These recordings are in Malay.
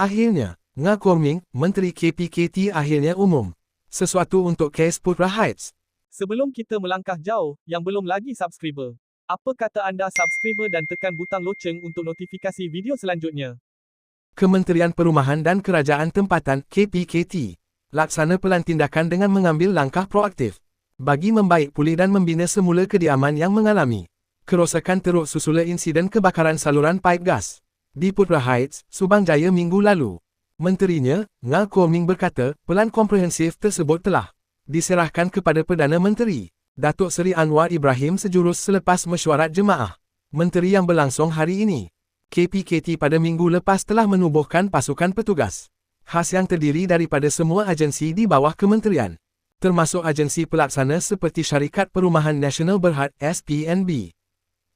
Akhirnya, Ngakorming, Menteri KPKT akhirnya umum. Sesuatu untuk kes Putra Heights. Sebelum kita melangkah jauh, yang belum lagi subscriber. Apa kata anda subscriber dan tekan butang loceng untuk notifikasi video selanjutnya? Kementerian Perumahan dan Kerajaan Tempatan KPKT laksana pelantindakan dengan mengambil langkah proaktif bagi membaik pulih dan membina semula kediaman yang mengalami kerosakan teruk susulan insiden kebakaran saluran paip gas di Putra Heights, Subang Jaya minggu lalu. Menterinya, Ngal Koming berkata, pelan komprehensif tersebut telah diserahkan kepada Perdana Menteri, Datuk Seri Anwar Ibrahim sejurus selepas mesyuarat jemaah. Menteri yang berlangsung hari ini. KPKT pada minggu lepas telah menubuhkan pasukan petugas. Khas yang terdiri daripada semua agensi di bawah kementerian. Termasuk agensi pelaksana seperti Syarikat Perumahan Nasional Berhad SPNB.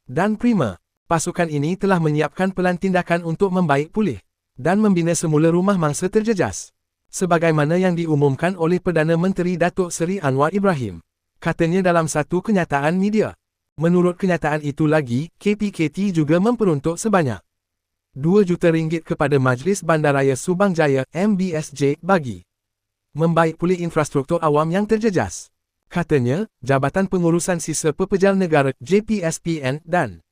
Dan Prima, pasukan ini telah menyiapkan pelan tindakan untuk membaik pulih dan membina semula rumah mangsa terjejas. Sebagaimana yang diumumkan oleh Perdana Menteri Datuk Seri Anwar Ibrahim. Katanya dalam satu kenyataan media. Menurut kenyataan itu lagi, KPKT juga memperuntuk sebanyak 2 juta ringgit kepada Majlis Bandaraya Subang Jaya MBSJ bagi membaik pulih infrastruktur awam yang terjejas. Katanya, Jabatan Pengurusan Sisa Pepejal Negara JPSPN dan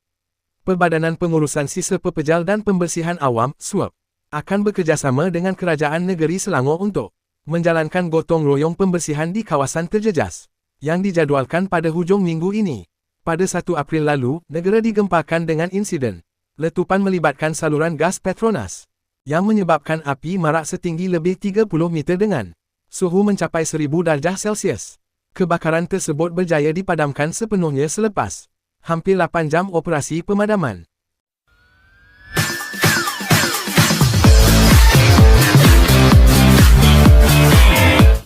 Perbadanan Pengurusan Sisa Pepejal dan Pembersihan Awam SWAP akan bekerjasama dengan Kerajaan Negeri Selangor untuk menjalankan gotong royong pembersihan di kawasan terjejas yang dijadualkan pada hujung minggu ini. Pada 1 April lalu, negara digempakan dengan insiden letupan melibatkan saluran gas Petronas yang menyebabkan api marak setinggi lebih 30 meter dengan suhu mencapai 1000 darjah Celsius. Kebakaran tersebut berjaya dipadamkan sepenuhnya selepas hampir 8 jam operasi pemadaman.